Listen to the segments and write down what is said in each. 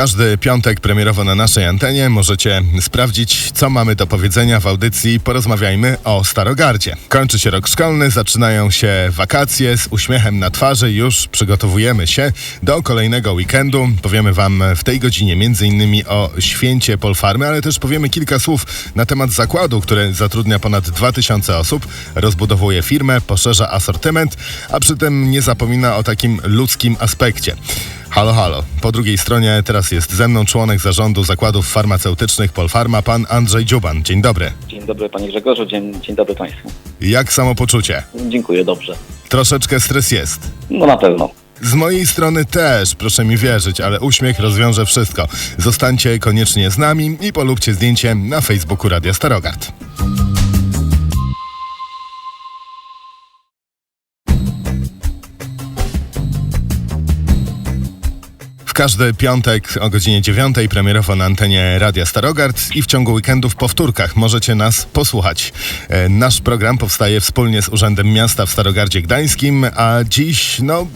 każdy piątek premierowo na naszej antenie możecie sprawdzić, co mamy do powiedzenia w audycji Porozmawiajmy o Starogardzie. Kończy się rok szkolny, zaczynają się wakacje z uśmiechem na twarzy, już przygotowujemy się do kolejnego weekendu. Powiemy Wam w tej godzinie m.in. o święcie Polfarmy, ale też powiemy kilka słów na temat zakładu, który zatrudnia ponad 2000 osób, rozbudowuje firmę, poszerza asortyment, a przy tym nie zapomina o takim ludzkim aspekcie. Halo, halo. Po drugiej stronie teraz jest ze mną członek zarządu zakładów farmaceutycznych Polfarma, pan Andrzej Dziuban. Dzień dobry. Dzień dobry panie Grzegorzu, dzień, dzień dobry państwu. Jak samopoczucie? Dziękuję, dobrze. Troszeczkę stres jest. No na pewno. Z mojej strony też, proszę mi wierzyć, ale uśmiech rozwiąże wszystko. Zostańcie koniecznie z nami i polubcie zdjęcie na Facebooku Radia Starogard. Każdy piątek o godzinie 9 premierowo na antenie Radia Starogard i w ciągu weekendu w powtórkach możecie nas posłuchać. E, Nasz program powstaje wspólnie z Urzędem Miasta w Starogardzie Gdańskim, a dziś, no,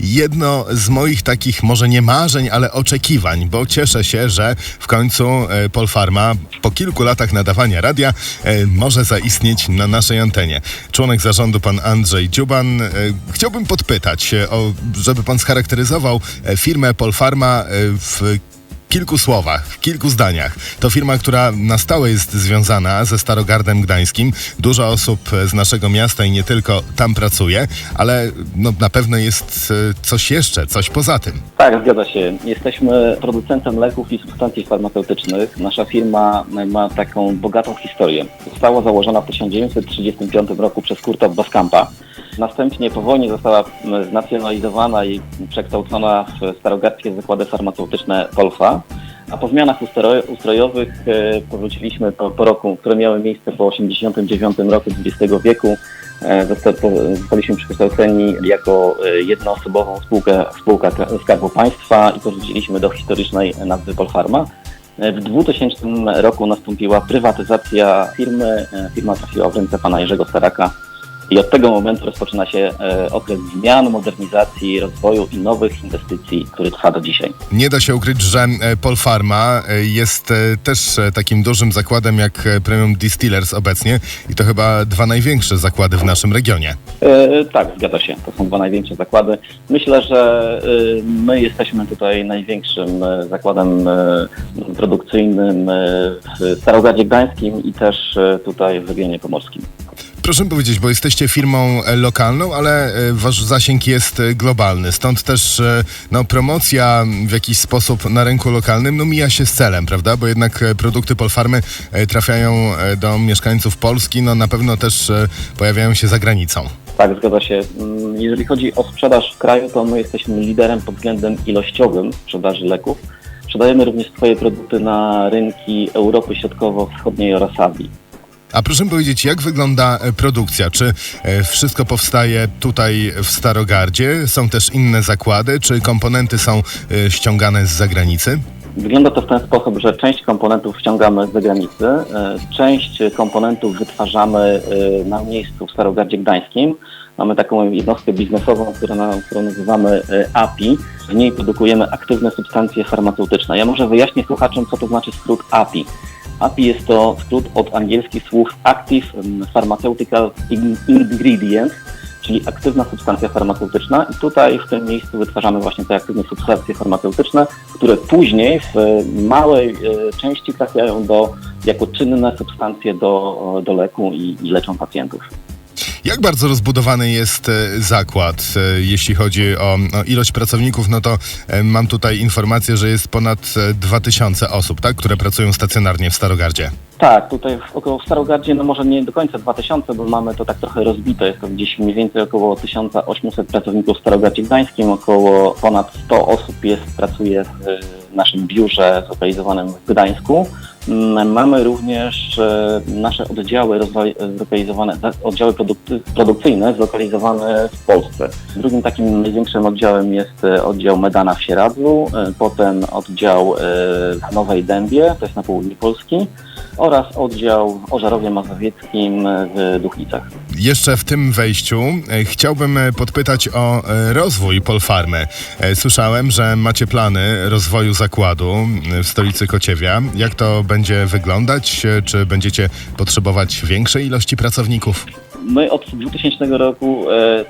jedno z moich takich, może nie marzeń, ale oczekiwań, bo cieszę się, że w końcu e, Polfarma po kilku latach nadawania radia e, może zaistnieć na naszej antenie. Członek zarządu pan Andrzej Dziuban. Chciałbym podpytać, żeby pan scharakteryzował firmę Polfarma e, w kilku słowach, w kilku zdaniach. To firma, która na stałe jest związana ze Starogardem Gdańskim. Dużo osób e, z naszego miasta i nie tylko tam pracuje, ale no, na pewno jest e, coś jeszcze, coś poza tym. Tak, zgadza się. Jesteśmy producentem leków i substancji farmaceutycznych. Nasza firma ma taką bogatą historię. Została założona w 1935 roku przez Kurta Boskampa. Następnie po wojnie została m, znacjonalizowana i przekształcona w starogardzkie zakłady farmaceutyczne Polfa. A po zmianach ustro- ustrojowych e, powróciliśmy po, po roku, które miały miejsce po 89 roku XX wieku. E, Zostaliśmy przekształceni jako e, jednoosobową spółkę, spółka Ka- Skarbu Państwa i powróciliśmy do historycznej nazwy Polfarma. W 2000 roku nastąpiła prywatyzacja firmy. Firma trafiła w ręce pana Jerzego Staraka i od tego momentu rozpoczyna się e, okres zmian, modernizacji, rozwoju i nowych inwestycji, który trwa do dzisiaj. Nie da się ukryć, że e, Polfarma e, jest też takim dużym zakładem jak Premium Distillers obecnie i to chyba dwa największe zakłady w naszym regionie. E, tak, zgadza się. To są dwa największe zakłady. Myślę, że my jesteśmy tutaj największym zakładem produkcyjnym w Starogardzie Gdańskim i też tutaj w regionie pomorskim. Proszę powiedzieć, bo jesteście firmą e, lokalną, ale e, wasz zasięg jest e, globalny, stąd też no, promocja w jakiś sposób na rynku lokalnym no, mija się z celem, prawda? Bo jednak produkty Polfarmy trafiają do mieszkańców Polski, no na pewno też pojawiają się za granicą. Tak, zgadza się. Mm, Jeżeli chodzi o sprzedaż w kraju, to my jesteśmy liderem pod względem ilościowym sprzedaży leków. Sprzedajemy również swoje produkty na rynki Europy Środkowo-Wschodniej oraz Azji. A proszę powiedzieć, jak wygląda e, produkcja? Czy e, wszystko powstaje tutaj w Starogardzie? Są też inne zakłady? Czy komponenty są e, ściągane z zagranicy? Wygląda to w ten sposób, że część komponentów ściągamy z zagranicy, część komponentów wytwarzamy na miejscu w Starogardzie Gdańskim. Mamy taką jednostkę biznesową, którą, którą nazywamy API. W niej produkujemy aktywne substancje farmaceutyczne. Ja może wyjaśnię słuchaczom, co to znaczy skrót API. API jest to skrót od angielskich słów Active Pharmaceutical In- Ingredient, czyli aktywna substancja farmaceutyczna. I tutaj w tym miejscu wytwarzamy właśnie te aktywne substancje farmaceutyczne, które później w e, małej e, części trafiają do, jako czynne substancje do, do leku i, i leczą pacjentów. Jak bardzo rozbudowany jest e, zakład, e, jeśli chodzi o, ilość pracowników? No to e, mam tutaj informację, że jest ponad e, 2000 osób, tak, które pracują stacjonarnie w Starogardzie. Tak, tutaj w, około w Starogardzie, no może nie do końca 2000, bo mamy to tak trochę rozbite. Jest to gdzieś mniej więcej około 1800 pracowników w Starogardzie Gdańskim, około ponad 100 osób jest, pracuje w naszym biurze zlokalizowanym w Gdańsku. Mm, Mamy również e, nasze oddziały zlokalizowane, oddziały produkcyjne zlokalizowane w Polsce. Drugim takim największym oddziałem jest e, oddział Medana w Sieradzu, e, potem oddział w Nowej Dębie, to jest na południu Polski, oraz oddział w Ożarowie Mazowieckim w Duchnicach. Jeszcze w tym wejściu e, chciałbym e, podpytać o e, rozwój Polfarmy. Słyszałem, że macie plany rozwoju zakładu w stolicy Kociewia. Jak to będzie wyglądać? Czy będziecie potrzebować większej ilości pracowników? My od 2000 roku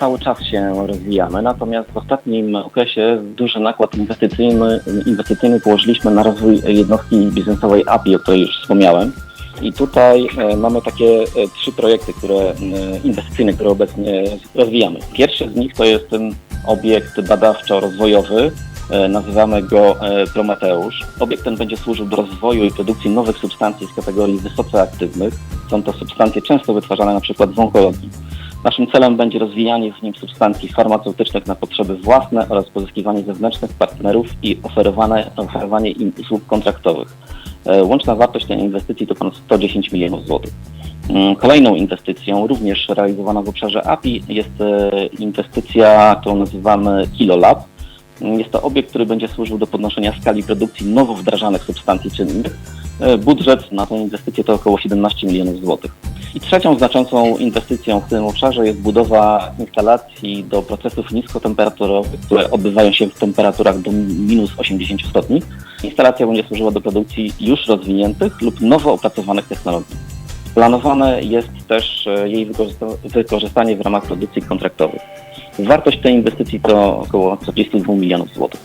cały czas się rozwijamy, natomiast w ostatnim okresie duży nakład inwestycyjny, inwestycyjny położyliśmy na rozwój jednostki biznesowej API, o której już wspomniałem. I tutaj e, mamy takie e, trzy projekty które, e, inwestycyjne, które obecnie rozwijamy. Pierwszy z nich to jest ten obiekt badawczo-rozwojowy, Nazywamy go Prometeusz. Obiekt ten będzie służył do rozwoju i produkcji nowych substancji z kategorii wysoce aktywnych. Są to substancje często wytwarzane przykład w onkologii. Naszym celem będzie rozwijanie w nim substancji farmaceutycznych na potrzeby własne oraz pozyskiwanie zewnętrznych partnerów i oferowanie im usług kontraktowych. E, Łączna wartość tej inwestycji to ponad 110 milionów złotych. Mm, Kolejną inwestycją, również realizowaną w obszarze API, jest e, inwestycja, którą nazywamy KiloLab. Jest to obiekt, który będzie służył do podnoszenia skali produkcji nowo wdrażanych substancji czynnych. E, Budżet na tę inwestycję to około 17 milionów złotych. I trzecią znaczącą inwestycją w tym obszarze jest budowa instalacji do procesów niskotemperaturowych, które odbywają się w temperaturach do minus 80 stopni. Instalacja będzie służyła do produkcji już rozwiniętych lub nowo opracowanych technologii. Planowane jest też e, jej wykorzysta- wykorzystanie w ramach produkcji kontraktowych. Wartość tej inwestycji to około 42 milionów złotych.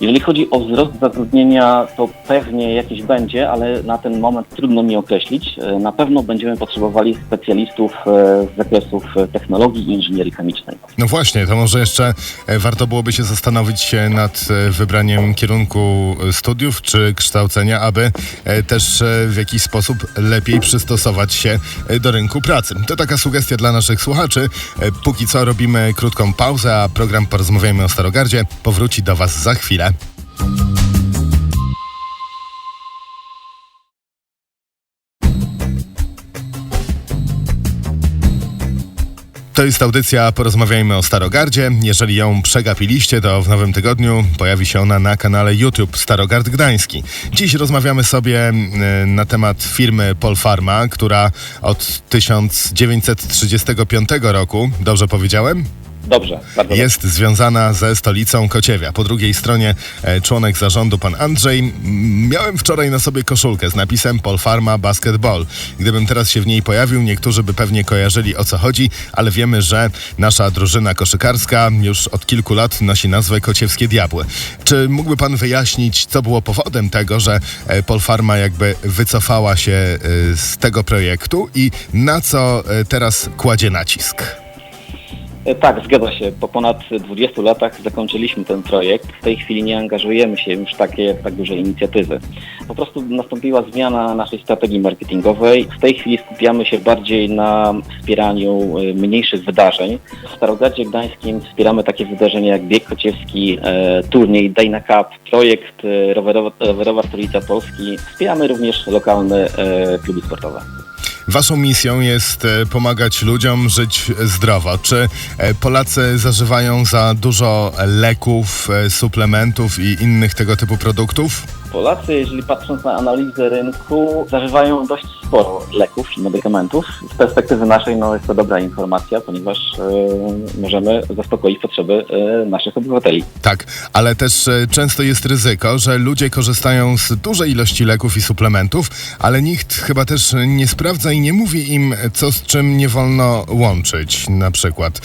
Jeżeli chodzi o wzrost zatrudnienia, to pewnie jakiś będzie, ale na ten moment trudno mi określić. E, Na pewno będziemy potrzebowali specjalistów e, z zakresów e, technologii i inżynierii chemicznej. No właśnie, to może jeszcze warto byłoby się zastanowić się nad wybraniem kierunku studiów czy kształcenia, aby też w jakiś sposób lepiej przystosować się do rynku pracy. To taka sugestia dla naszych słuchaczy. Póki co robimy krótką pauzę, a program Porozmawiajmy o Starogardzie powróci do Was za chwilę. To jest audycja Porozmawiajmy o Starogardzie. Jeżeli ją przegapiliście, to w nowym tygodniu pojawi się ona na kanale YouTube Starogard Gdański. Dziś rozmawiamy sobie y, na temat firmy Polfarma, która od 1935 roku, dobrze powiedziałem? Dobrze, bardzo Jest związana ze stolicą Kociewia. Po drugiej stronie e, członek zarządu, pan Andrzej. Miałem wczoraj na sobie koszulkę z napisem Polfarma Basketball. Gdybym teraz się w niej pojawił, niektórzy by pewnie kojarzyli o co chodzi, ale wiemy, że nasza drużyna koszykarska już od kilku lat nosi nazwę Kociewskie Diabły. Czy mógłby pan wyjaśnić, co było powodem tego, że e, Polfarma jakby wycofała się e, z tego projektu i na co teraz kładzie nacisk? E, Tak, zgadza się. Po ponad 20 latach zakończyliśmy ten projekt. W tej chwili nie angażujemy się już w takie tak duże inicjatywy. Po prostu nastąpiła zmiana naszej strategii marketingowej. W tej chwili skupiamy się bardziej na wspieraniu e, mniejszych wydarzeń. W Starogardzie Gdańskim wspieramy takie wydarzenia jak Bieg Kociewski, e, turniej Dana Cup, projekt rowerowa, rowerowa Stolica Polski. Wspieramy również lokalne kluby sportowe. Waszą misją jest e, pomagać ludziom żyć zdrowo. Czy e, Polacy zażywają za dużo leków, e, suplementów i innych tego typu produktów? Polacy, jeżeli patrząc na analizę rynku, zażywają dość sporo leków i medykamentów. Z perspektywy naszej no, jest to dobra informacja, ponieważ e, możemy zaspokoić potrzeby e, naszych obywateli. Tak, ale też e, często jest ryzyko, że ludzie korzystają z dużej ilości leków i suplementów, ale nikt chyba też nie sprawdza i nie mówi im, co z czym nie wolno łączyć. Na przykład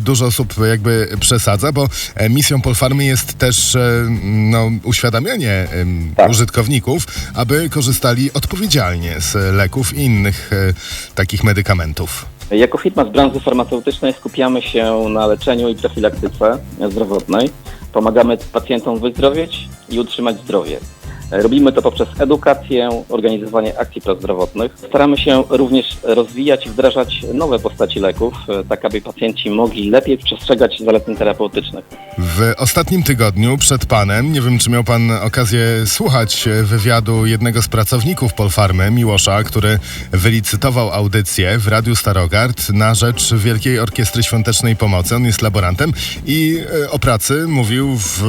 dużo osób jakby przesadza, bo misją Polfarmy jest też no, uświadamianie Tak. użytkowników, aby korzystali odpowiedzialnie z leków i innych e, takich medykamentów. Jako firma z branży farmaceutycznej skupiamy się na leczeniu i profilaktyce zdrowotnej. Pomagamy pacjentom wyzdrowieć i utrzymać zdrowie. Robimy to poprzez edukację, organizowanie akcji prozdrowotnych. Staramy się również rozwijać i wdrażać nowe postaci leków, e, tak aby pacjenci mogli lepiej przestrzegać zaleceń terapeutycznych. W ostatnim tygodniu przed panem, nie wiem czy miał pan okazję słuchać wywiadu jednego z pracowników Polfarmy, Miłosza, który wylicytował audycję w Radiu Starogard na rzecz Wielkiej Orkiestry Świątecznej Pomocy. On jest laborantem i e, o pracy mówił w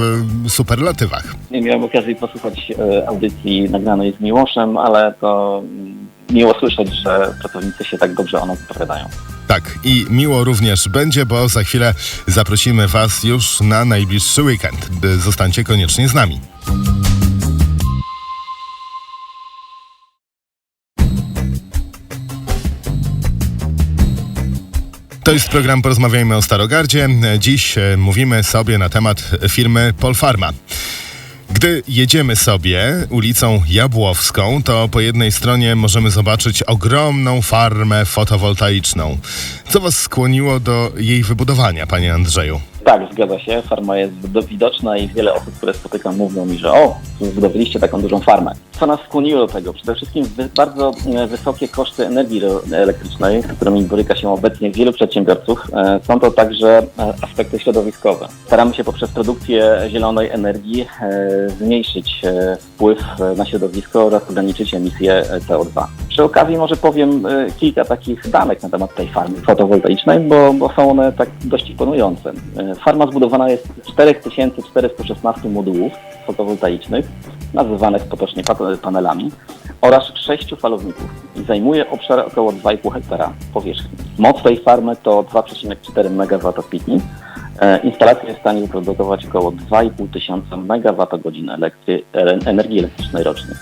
e, superlatywach. Nie miałem okazji posłuchać audycji nagranej z Miłoszem, ale to miło słyszeć, że pracownicy się tak dobrze o nas wypowiadają. Tak, i miło również będzie, bo za chwilę zaprosimy Was już na najbliższy weekend. Zostańcie koniecznie z nami. To jest program Porozmawiajmy o Starogardzie. Dziś e, mówimy sobie na temat firmy Polfarma. Gdy jedziemy sobie ulicą Jabłowską, to po jednej stronie możemy zobaczyć ogromną farmę fotowoltaiczną. Co Was skłoniło do jej wybudowania, Panie Andrzeju? Tak, zgadza się. Farma jest do- widoczna i wiele osób, które spotykam, mówią mi, że o, zbudowaliście taką dużą farmę. Co nas skłoniło do tego? Przede wszystkim bardzo e, wysokie koszty energii elektrycznej, z którymi boryka się obecnie wielu przedsiębiorców. E, Są to także e, aspekty środowiskowe. Staramy się poprzez produkcję zielonej energii zmniejszyć wpływ na środowisko oraz ograniczyć emisję e, CO2. Przy okazji może powiem e, kilka takich danych na temat tej farmy fotowoltaicznej, bo, bo są one tak dość imponujące. E, Farma zbudowana jest z 4416 modułów fotowoltaicznych, nazywanych potocznie panelami, oraz sześciu falowników i zajmuje obszar około 2,5 hektara powierzchni. Moc tej farmy to 2,4 MW peak. E, Instalacja jest w stanie wyprodukować około 2,5 tysiąca MWh e, energii elektrycznej rocznie.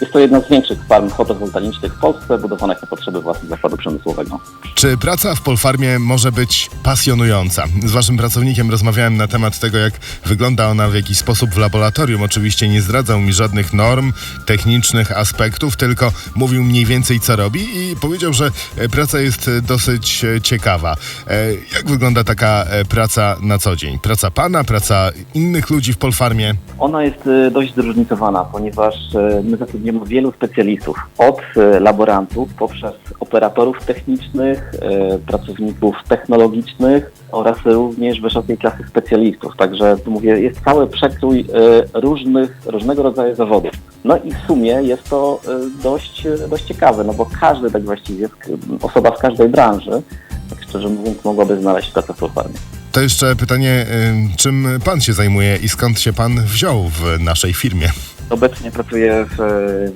Jest to jedna z większych farm fotowoltaicznych w Polsce, budowanych na potrzeby własnych zakładu przemysłowego. Czy praca w Polfarmie może być pasjonująca? Z Waszym pracownikiem rozmawiałem na temat tego, jak wygląda ona w jakiś sposób w laboratorium. Oczywiście nie zdradzał mi żadnych norm, technicznych aspektów, tylko mówił mniej więcej, co robi i powiedział, że e, praca jest e, dosyć e, ciekawa. Jak wygląda taka praca na co dzień? Praca Pana, praca innych ludzi w Polfarmie? Ona jest dość zróżnicowana, ponieważ my zatrudniamy wielu specjalistów, od e, laborantów poprzez operatorów technicznych, e, pracowników technologicznych oraz również wysokiej klasy specjalistów. Także mówię, jest cały przekrój e, różnych, różnego rodzaju zawodów. No i w sumie jest to dość, dość ciekawe, no bo każdy tak właściwie, osoba z każdej branży, tak szczerze mówiąc, mogłaby znaleźć pracę w Polfarmie. To jeszcze pytanie, czym Pan się zajmuje i skąd się Pan wziął w naszej firmie? Obecnie pracuję w,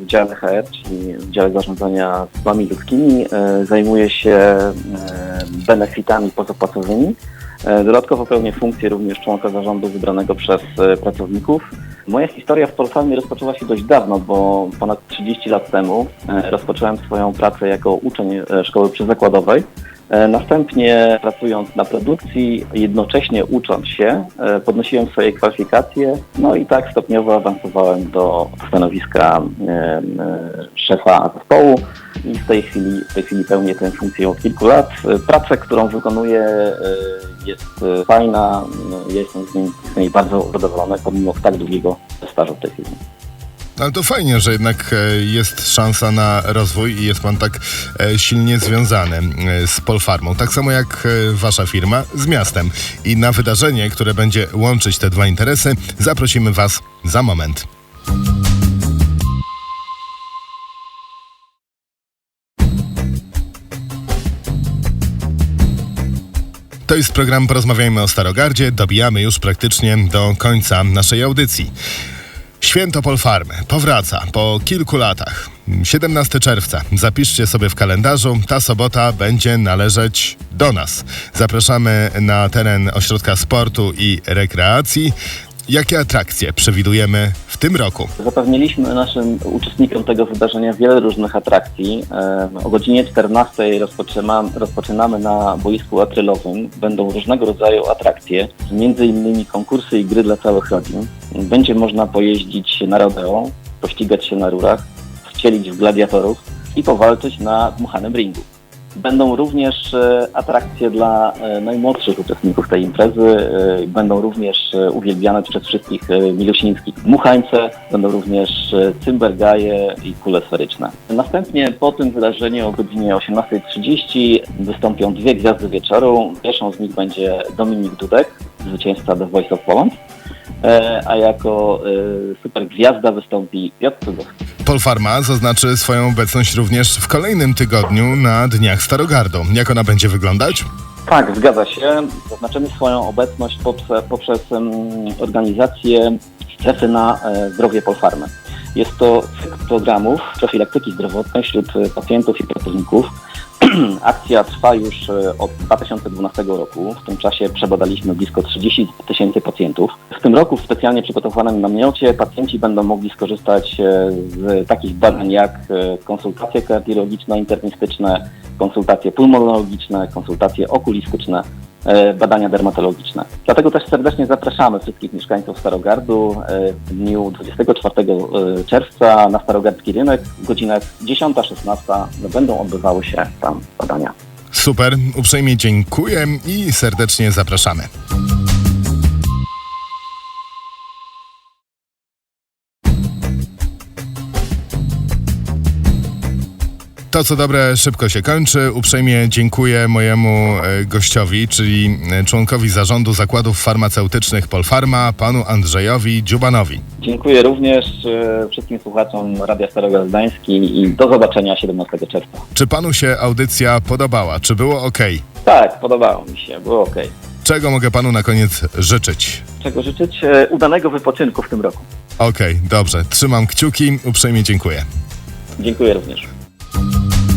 w dziale HR, czyli w dziale zarządzania sprawami ludzkimi. E, Zajmuję się e, benefitami pozapłacowymi. E, Dodatkowo pełnię funkcję również członka zarządu wybranego przez pracowników. Moja historia w Polfarmie rozpoczęła się dość dawno, bo ponad 30 lat temu e, rozpocząłem swoją pracę jako uczeń e, szkoły przyzakładowej. E, Następnie pracując na produkcji, jednocześnie ucząc się, podnosiłem swoje kwalifikacje, no i tak stopniowo awansowałem do stanowiska szefa zespołu i w tej chwili, w tej chwili pełnię tę funkcję od kilku lat. Praca, którą wykonuję jest e, fajna, no, jestem z niej, z niej bardzo zadowolony pomimo tak długiego stażu w tej chwili. Ale to fajnie, że jednak e, jest szansa na rozwój i jest pan tak e, silnie związany z Polfarmą. Tak samo jak wasza firma z miastem. I na wydarzenie, które będzie łączyć te dwa interesy, zaprosimy was za moment. To jest program Porozmawiajmy o Starogardzie. Dobijamy już praktycznie do końca naszej audycji. Święto Polfarmy powraca po kilku latach. 17 czerwca. Zapiszcie sobie w kalendarzu. Ta sobota będzie należeć do nas. Zapraszamy na teren Ośrodka Sportu i Rekreacji. Jakie atrakcje przewidujemy w tym roku? Zapewniliśmy naszym uczestnikom tego wydarzenia wiele różnych atrakcji. Em, O godzinie 14 rozpoczynamy, rozpoczynamy na boisku akrylowym. Będą różnego rodzaju atrakcje, między innymi konkursy i gry dla całych rodzin. Będzie można pojeździć na rodeo, pościgać się na rurach, wcielić w gladiatorów i powalczyć na dmuchanym ringu. Będą również e, atrakcje dla e, najmłodszych uczestników tej imprezy. e, Będą również uwielbiane przez wszystkich milusińskich dmuchańce. Będą również cymbergaje i kule sferyczne. Następnie po tym wydarzeniu o godzinie 18.30 wystąpią dwie gwiazdy wieczoru. Pierwszą z nich będzie Dominik Dudek, zwycięzca The Voice of Poland. E, A jako e, super gwiazda wystąpi Piotr Cudowski. Polfarma zaznaczy swoją obecność również w kolejnym tygodniu na Dniach Starogardu. Jak ona będzie wyglądać? Tak, zgadza się. Zaznaczymy swoją obecność poprzez, organizację strefy na e, zdrowie Polfarmy. Jest to cykl programów profilaktyki zdrowotnej wśród pacjentów i pracowników. Akcja trwa już e, od 2012 roku. W tym czasie przebadaliśmy blisko 30 tysięcy pacjentów. W tym roku w specjalnie przygotowanym namiocie pacjenci będą mogli skorzystać e, z takich badań jak e, konsultacje kardiologiczno-internistyczne, konsultacje pulmonologiczne, konsultacje okulistyczne, badania dermatologiczne. Dlatego też serdecznie zapraszamy wszystkich mieszkańców Starogardu e, w dniu 24 e, czerwca na Starogardzki Rynek w godzinach 10-16 będą odbywały się tam badania. Super, uprzejmie dziękuję i serdecznie zapraszamy. To, co dobre, szybko się kończy. Uprzejmie dziękuję mojemu e, gościowi, czyli e, członkowi zarządu zakładów farmaceutycznych Polfarma, panu Andrzejowi Dziubanowi. Dziękuję również e, wszystkim słuchaczom Radia Starogard Gdański i do zobaczenia 17 czerwca. Czy panu się audycja podobała? Czy było ok? Tak, podobało mi się, było ok. Czego mogę panu na koniec życzyć? Czego życzyć? Udanego wypoczynku w tym roku. Okej, dobrze. Trzymam kciuki. Uprzejmie dziękuję. Dziękuję również. Thank you.